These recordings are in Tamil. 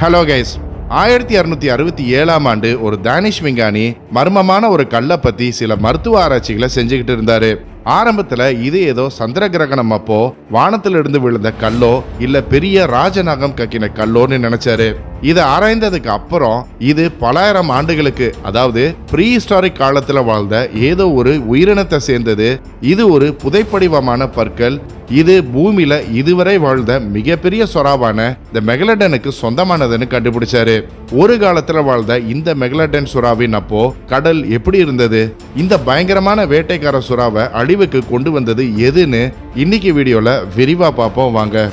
ஹலோ கைஸ் ஆயிரத்தி அறுநூத்தி அறுபத்தி ஏழாம் ஆண்டு ஒரு தானிஷ் விஞ்ஞானி மர்மமான ஒரு கல்லை பத்தி சில மருத்துவ ஆராய்ச்சிகளை செஞ்சுக்கிட்டு இருந்தாரு. ஆரம்பத்துல இது ஏதோ சந்திர கிரகணம் அப்போ வானத்திலிருந்து விழுந்த கல்லோ இல்ல பெரிய ராஜநாகம் கக்கின கல்லோன்னு நினைச்சாரு. இதை ஆராய்ந்ததுக்கு அப்புறம் இது பலாயிரம் ஆண்டுகளுக்கு அதாவது ப்ரீ ஹிஸ்டாரிக் காலத்தில் வாழ்ந்த ஏதோ ஒரு உயிரினத்தை சேர்ந்தது. இது ஒரு புதைப்படிவமான பற்கள். இது பூமியில இதுவரை வாழ்ந்த மிகப்பெரிய சுறாவான இந்த மெகலடனுக்கு சொந்தமானதுன்னு கண்டுபிடிச்சாரு. ஒரு காலத்துல வாழ்ந்த இந்த மெகலடன் சுறாவின் அப்போ கடல் எப்படி இருந்தது? இந்த பயங்கரமான வேட்டைக்கார சுறாவை அழிவுக்கு கொண்டு வந்தது எதுன்னு இன்னைக்கு வீடியோல விரிவா பார்ப்போம் வாங்க.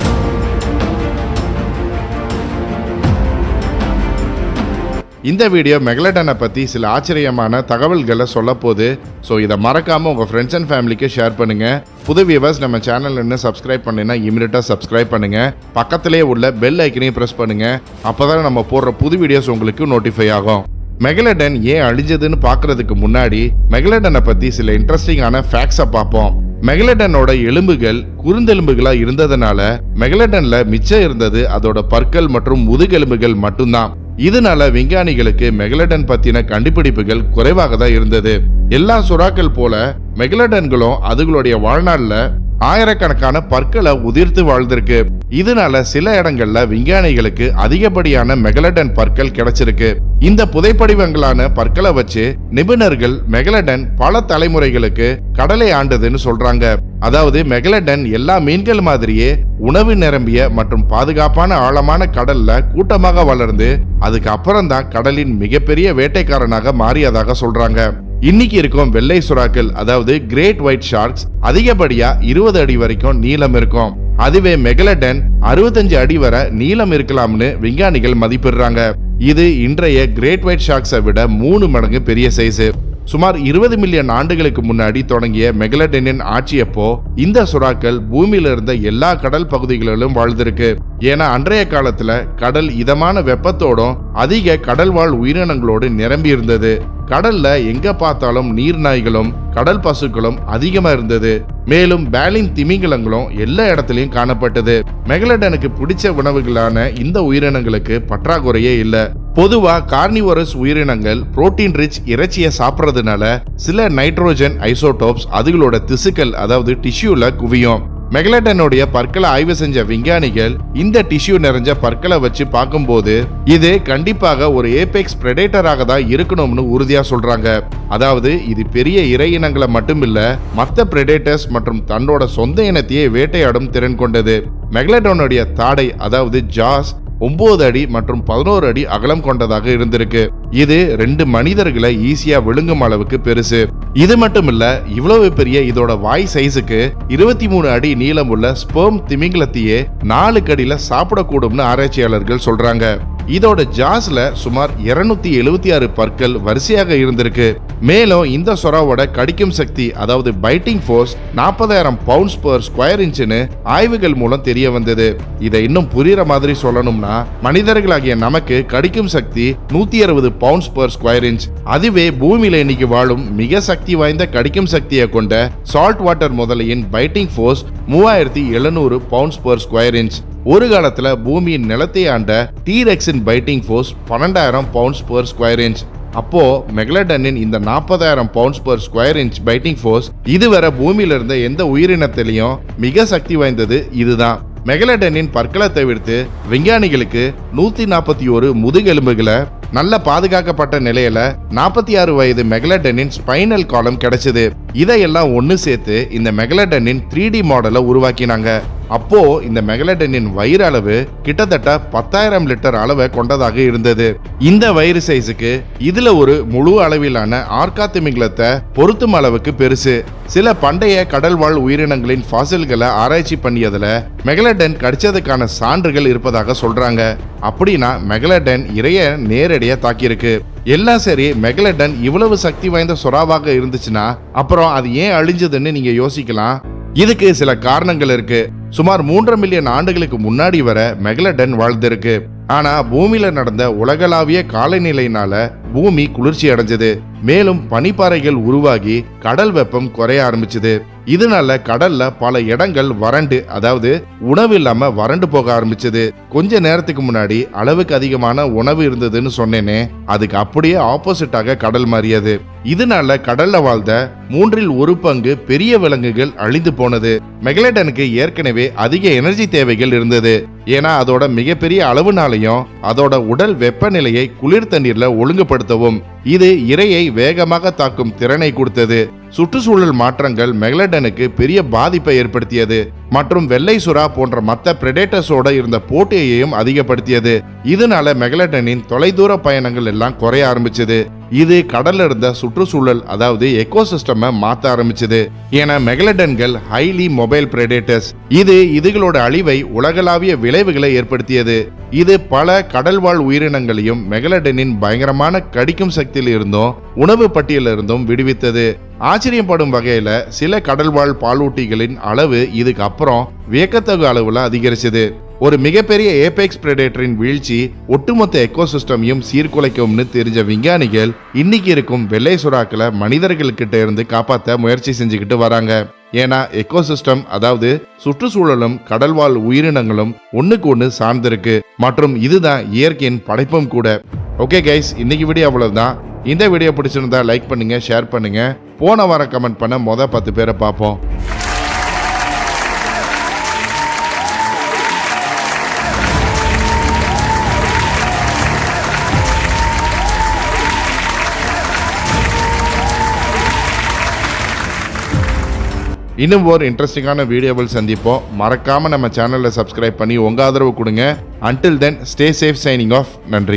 இந்த வீடியோ மெகலடனை பற்றி சில ஆச்சரியமான தகவல்களை சொல்ல போகுது ஸோ இதை மறக்காமல் உங்கள் ஃப்ரெண்ட்ஸ் அண்ட் ஃபேமிலிக்கு ஷேர் பண்ணுங்கள் புது வியூவர்ஸ் நம்ம சேனல் இன்னும் சப்ஸ்கிரைப் பண்ணினா இமீடியட்டாக சப்ஸ்கிரைப் பண்ணுங்கள் பக்கத்திலே உள்ள பெல் ஐக்கனையும் ப்ரெஸ் பண்ணுங்கள் அப்போ தான் நம்ம போடுற புது வீடியோஸ் உங்களுக்கு நோட்டிஃபை ஆகும். மெகலடன் ஏன் அழிஞ்சதுன்னு பார்க்கறதுக்கு முன்னாடி மெகலடனை பற்றி சில இன்ட்ரெஸ்டிங்கான ஃபேக்ட்ஸை பார்ப்போம். மெகலடனோட எலும்புகள் குருந்தெலும்புகளாக இருந்ததுனால மெகலடனில் மிச்சம் இருந்தது அதோட பற்கள் மற்றும் முதுகெலும்புகள் மட்டும்தான். இதனால விஞ்ஞானிகளுக்கு மெகலடன் பத்தின கண்டுபிடிப்புகள் குறைவாக தான் இருந்தது. எல்லா சுறாக்கள் போல மெகலடன்களும் அதுகளுடைய வாழ்நாளில் ஆயிரக்கணக்கான பற்களை உதிர்த்து வாழ்ந்திருக்கு. இதனால சில இடங்கள்ல விஞ்ஞானிகளுக்கு அதிகப்படியான மெகலடன் பற்கள் கிடைச்சிருக்கு. இந்த புதைப்படிவங்களான பற்களை வச்சு நிபுணர்கள் மெகலடன் பல தலைமுறைகளுக்கு கடலை ஆண்டதுன்னு சொல்றாங்க. அதாவது மெகலடன் எல்லா மீன்கள் மாதிரியே உணவு நிரம்பிய மற்றும் பாதுகாப்பான ஆழமான கடல்ல கூட்டமாக வளர்ந்து அதுக்கு அப்புறம் தான் கடலின் மிகப்பெரிய வேட்டைக்காரனாக மாறியதாக சொல்றாங்க. இன்னைக்கு இருக்கும் வெள்ளை சுறாக்கள் அதாவது கிரேட் ஒயிட் ஷார்க்ஸ் அதிகப்படியா இருபது அடி வரைக்கும் நீளம் இருக்கும். அதுவே மெகலடன் அறுபத்தஞ்சு அடி வரை நீளம் இருக்கலாம்னு விஞ்ஞானிகள் மதிப்பிடுறாங்க. இது இன்றைய கிரேட் ஒயிட் ஷார்க்ஸை விட மூணு மடங்கு பெரிய சைஸ் சுமார் இருபது மில்லியன் ஆண்டுகளுக்கு முன்னாடி தொடங்கிய மெகலடெனின் ஆட்சியப்போ இந்த சுறாக்கள் பூமியில இருந்த எல்லா கடல் பகுதிகளிலும் வாழ்ந்திருக்கு. ஏன்னா அன்றைய காலத்துல கடல் இதமான வெப்பத்தோடும் அதிக கடல்வாழ் உயிரினங்களோடு நிரம்பி இருந்தது கடல்ல எங்க பார்த்தாலும் நீர் நாய்களும் கடல் பசுக்களும் அதிகமா இருந்தது. மேலும் பேலின் திமிங்கலங்களும் எல்லா இடத்துலயும் காணப்பட்டது. மெகலடனுக்கு பிடிச்ச உணவுகளான இந்த உயிரினங்களுக்கு பற்றாக்குறையே இல்லை. பொதுவா கார்னிவரஸ் உயிரினங்கள் புரோட்டீன் ரிச் இறைச்சியை சாப்பிட்றதுனால சில நைட்ரோஜன் ஐசோடோப்ஸ் அதுகளோட திசுக்கள் அதாவது டிஷ்யூல குவியும். மெகலட்டனுடைய பற்களை ஆய்வு செஞ்ச விஞ்ஞானிகள் இந்த டிஷ்யூ நிறைஞ்ச பற்களை வச்சு பார்க்கும்போது இது கண்டிப்பாக ஒரு ஏபெக்ஸ் பிரெடேட்டராக தான் இருக்கணும்னு உறுதியா சொல்றாங்க. அதாவது இது பெரிய இறை இனங்களை மட்டுமில்ல மற்ற பிரெடேட்டர்ஸ் மற்றும் தன்னோட சொந்த இனத்தையே வேட்டையாடும் திறன் கொண்டது. மெகலடோனுடைய தாடை அதாவது ஜாஸ் ஒன்பது அடி மற்றும் பதினோரு அடி அகலம் கொண்டதாக இருந்திருக்கு. இது ரெண்டு மனிதர்களை ஈஸியா விழுங்கும் அளவுக்கு பெருசு. இது மட்டும் இல்ல இவ்வளவு பெரிய இதோட வாய் சைஸுக்கு இருபத்தி மூணு அடி நீளம் உள்ள ஸ்பெர்ம் திமிங்கலத்தையே நாலு கடியில சாப்பிடக்கூடும்னு ஆராய்ச்சியாளர்கள் சொல்றாங்க. இதோட ஜாஸ்ல சுமார் இருநூத்தி எழுபத்தி ஆறு பற்கள் வரிசையாக இருந்திருக்கு. மேலும் இந்த சொராவோட கடிக்கும் சக்தி அதாவது பைட்டிங் ஃபோர்ஸ் நாற்பதாயிரம் பவுண்ட்ஸ் பர் ஸ்கொயர் இன்ச்சுன்னு ஆய்வுகள் மூலம் தெரிய வந்தது. இதை இன்னும் புரியுற மாதிரி சொல்லணும்னா மனிதர்களாகிய நமக்கு கடிக்கும் சக்தி நூத்தி அறுபது பவுண்ட்ஸ் பர் ஸ்கொயர் இன்ச் அதுவே பூமியில இன்னைக்கு வாழும் மிக சக்தி வாய்ந்த கடிக்கும் சக்தியை கொண்ட சால்ட் வாட்டர் முதலையின் பைட்டிங் ஃபோர்ஸ் மூவாயிரத்தி எழுநூறு பவுண்ட்ஸ் பர் ஸ்கொயர் இன்ச் ஒரு காலத்துல பூமியின் நிலத்தை ஆண்ட டீரெக்ஸின் பைட்டிங் ஃபோர்ஸ் பன்னெண்டாயிரம் பவுண்ட்ஸ் பர் ஸ்கொயர் இன்ச் அப்போ மெக்லடனின் இந்த நாற்பதாயிரம் pounds per square inch biting force இதுவரை பூமியில இருந்த எந்த உயிரினத்திலையும் மிக சக்தி வாய்ந்தது இதுதான். மெகலடனின் பற்களை தவிர்த்து விஞ்ஞானிகளுக்கு நூத்தி நாற்பத்தி ஒரு முதுகெலும்புகளை நல்ல பாதுகாக்கப்பட்ட நிலையில நாற்பத்தி ஆறு வயது மெகலடனின் ஸ்பைனல் காலம் கிடைச்சது. இதையெல்லாம் ஒன்று சேர்த்து இந்த மெகலடனின் த்ரீ டி மாடலை உருவாக்கினாங்க. அப்போ இந்த மெகலடனின் வயிறு அளவு கிட்டத்தட்ட பத்தாயிரம் லிட்டர் அளவை கொண்டதாக இருந்தது. இந்த வயிறு சைஸுக்கு இதுல ஒரு முழு அளவிலான ஆர்கா பொருத்தும் அளவுக்கு பெருசு. சில பண்டைய கடல்வாழ் உயிரினங்களின் ஃபாசில்களை ஆராய்ச்சி பண்ணியதுல மெகலடன் கடிச்சதுக்கான சான்றுகள் இருப்பதாக சொல்றாங்க. அப்படின்னா மெகலடன் இறைய நேரடியா தாக்கியிருக்கு. எல்லாம் சரி மெகலடன் இவ்வளவு சக்தி வாய்ந்த சுறாவாக இருந்துச்சுன்னா அப்புறம் அது ஏன் அழிஞ்சதுன்னு நீங்க யோசிக்கலாம். இதுக்கு சில காரணங்கள் இருக்கு. சுமார் மூன்றரை மில்லியன் ஆண்டுகளுக்கு முன்னாடி வர மெகலடன் வாழ்ந்திருக்கு. ஆனா பூமியில நடந்த உலகளாவிய காலநிலையினால பூமி குளிர்ச்சி அடைஞ்சது. மேலும் பனிப்பாறைகள் உருவாகி கடல் வெப்பம் குறைய ஆரம்பிச்சது. இதனால கடல்ல பல இடங்கள் வறண்டு அதாவது உணவு இல்லாம வறண்டு போக ஆரம்பிச்சது. கொஞ்ச நேரத்துக்கு முன்னாடி அளவுக்கு அதிகமான உணவு இருந்ததுன்னு சொன்னேனே. அதுக்கு அப்படியே ஆப்போசிட்டாக கடல் மாறியது. இதனால கடல்ல வாழ்ந்த மூன்றில் ஒரு பங்கு பெரிய விலங்குகள் அழிந்து போனது. மெகலடனுக்கு ஏற்கனவே அதிக எனர்ஜி தேவைகள் இருந்தது. ஏன்னா அதோட மிகப்பெரிய அளவுனாலையும் அதோட உடல் வெப்பநிலையை குளிர் தண்ணீர்ல பயன்படுத்தவும் இது இரையை வேகமாக தாக்கும் திறனை கொடுத்தது. சுற்றுச்சூழல் மாற்றங்கள் மெகலடனுக்கு பெரிய பாதிப்பை ஏற்படுத்தியது மற்றும் வெள்ளை சுறா போன்ற மற்ற பிரெடேட்டர்ஸோட இருந்த போட்டியையும் அதிகப்படுத்தியது. இதனால மெகலடனின் தொலைதூர பயணங்கள் எல்லாம் குறைய ஆரம்பிச்சது. இது கடல்ல இருந்த சுற்றுச்சூழல் அதாவது எக்கோசிஸ்டமை மாத்த ஆரம்பிச்சது. என மெகலடன்கள் ஹைலி மொபைல் பிரெடேட்டர்ஸ். இது இதுகளோட அழிவை உலகளாவிய விளைவுகளை ஏற்படுத்தியது. இது பல கடல்வாழ் உயிரினங்களையும் மெகலடனின் பயங்கரமான கடிக்கும் சக்தியில் இருந்தும் உணவு பட்டியலிருந்தும் விடுவித்தது. ஆச்சரியப்படும் வகையில் சில கடல்வாழ் பாலூட்டிகளின் அளவு இதுக்கு அப்புறம் வியக்கத்தகு அளவில் அதிகரிச்சது. ஒரு மிகப்பெரிய ஏபெக்ஸ் பிரெடேட்டரின் வீழ்ச்சி ஒட்டுமொத்த எக்கோசிஸ்டமையும் சீர்குலைக்கும்னு தெரிஞ்ச விஞ்ஞானிகள் இன்னைக்கு இருக்கும் வெள்ளை சுறாக்களை மனிதர்கள்கிட்ட இருந்து காப்பாற்ற முயற்சி செஞ்சுக்கிட்டு வராங்க. ஏன்னா எக்கோசிஸ்டம் அதாவது சுற்றுச்சூழலும் கடல்வாழ் உயிரினங்களும் ஒன்றுக்கு ஒன்று சார்ந்திருக்கு. மற்றும் இதுதான் இயற்கையின் படைப்பும் கூட. ஓகே கைஸ் இன்னைக்கு வீடியோ அவ்வளவுதான். இந்த வீடியோ பிடிச்சிருந்தா லைக் பண்ணுங்க ஷேர் பண்ணுங்க. போன வாரம் கமெண்ட் பண்ண மொதல் பத்து பேரை பார்ப்போம். இன்னும் ஒரு இன்ட்ரெஸ்டிங்கான வீடியோவில் சந்திப்போம். மறக்காமல் நம்ம சேனலை சப்ஸ்கிரைப் பண்ணி உங்க ஆதரவு கொடுங்க. Until then stay safe signing off நன்றி.